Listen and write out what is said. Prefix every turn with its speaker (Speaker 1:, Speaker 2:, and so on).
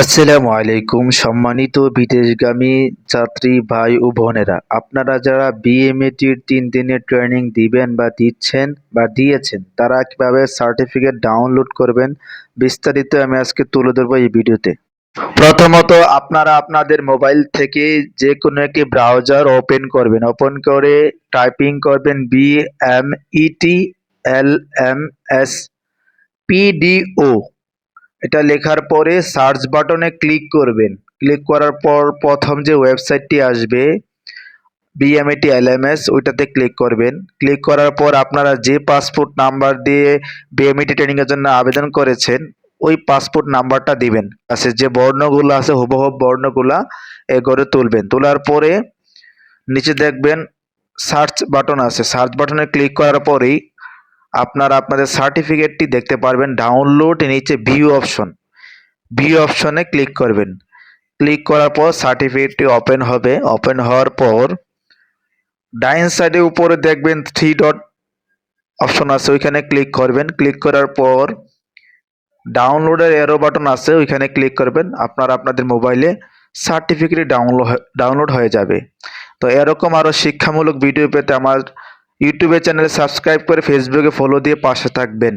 Speaker 1: আসসালামু আলাইকুম, সম্মানিত বিদেশগামী যাত্রী ভাই ও বোনেরা। আপনারা যারা বিএমএটির তিন দিনের ট্রেনিং দিবেন বা দিচ্ছেন বা দিয়েছেন, তারা কীভাবে সার্টিফিকেট ডাউনলোড করবেন, বিস্তারিত আমি আজকে তুলে ধরবো এই ভিডিওতে। প্রথমত, আপনারা আপনাদের মোবাইল থেকে যে কোনো একটি ব্রাউজার ওপেন করবেন। ওপেন করে টাইপিং করবেন B M E T L M S PDO এটা লেখার পরে সার্চ বাটনে ক্লিক করবেন। ক্লিক করার পর প্রথম যে ওয়েবসাইটটি আসবে বিএমএটি এলএমএস ওইটাতে ক্লিক করবেন। ক্লিক করার পর আপনারা যে পাসপোর্ট নাম্বার দিয়ে বিএমএটি ট্রেনিংয়ের জন্য আবেদন করেছেন, ওই পাসপোর্ট নাম্বারটা দিবেন। আছে যে বর্ণগুলো আছে হুবহুব বর্ণগুলা এ করে তুলবেন। তোলার পরে নিচে দেখবেন সার্চ বাটন আছে। সার্চ বাটনে ক্লিক করার পরেই আপনারা আপনাদের সার্টিফিকেটটি দেখতে পারবেন ডাউনলোড নিচে ভিউ অপশন ভিউ অপশনে ক্লিক করবেন। ক্লিক করার পর সার্টিফিকেটটি ওপেন হবে। ওপেন হওয়ার পর ডাইন সাইডে উপরে দেখবেন থ্রি ডট অপশন আছে, ওইখানে ক্লিক করবেন। ক্লিক করার পর ডাউনলোডের এরো বাটন আছে, ওইখানে ক্লিক করবেন। আপনারা আপনাদের মোবাইলে সার্টিফিকেট ডাউনলোড ডাউনলোড হয়ে যাবে। তো এরকম আরও শিক্ষামূলক ভিডিও পেতে আমার ইউটিউবের চ্যানেল সাবস্ক্রাইব করে ফেসবুকে ফলো দিয়ে পাশে থাকবেন।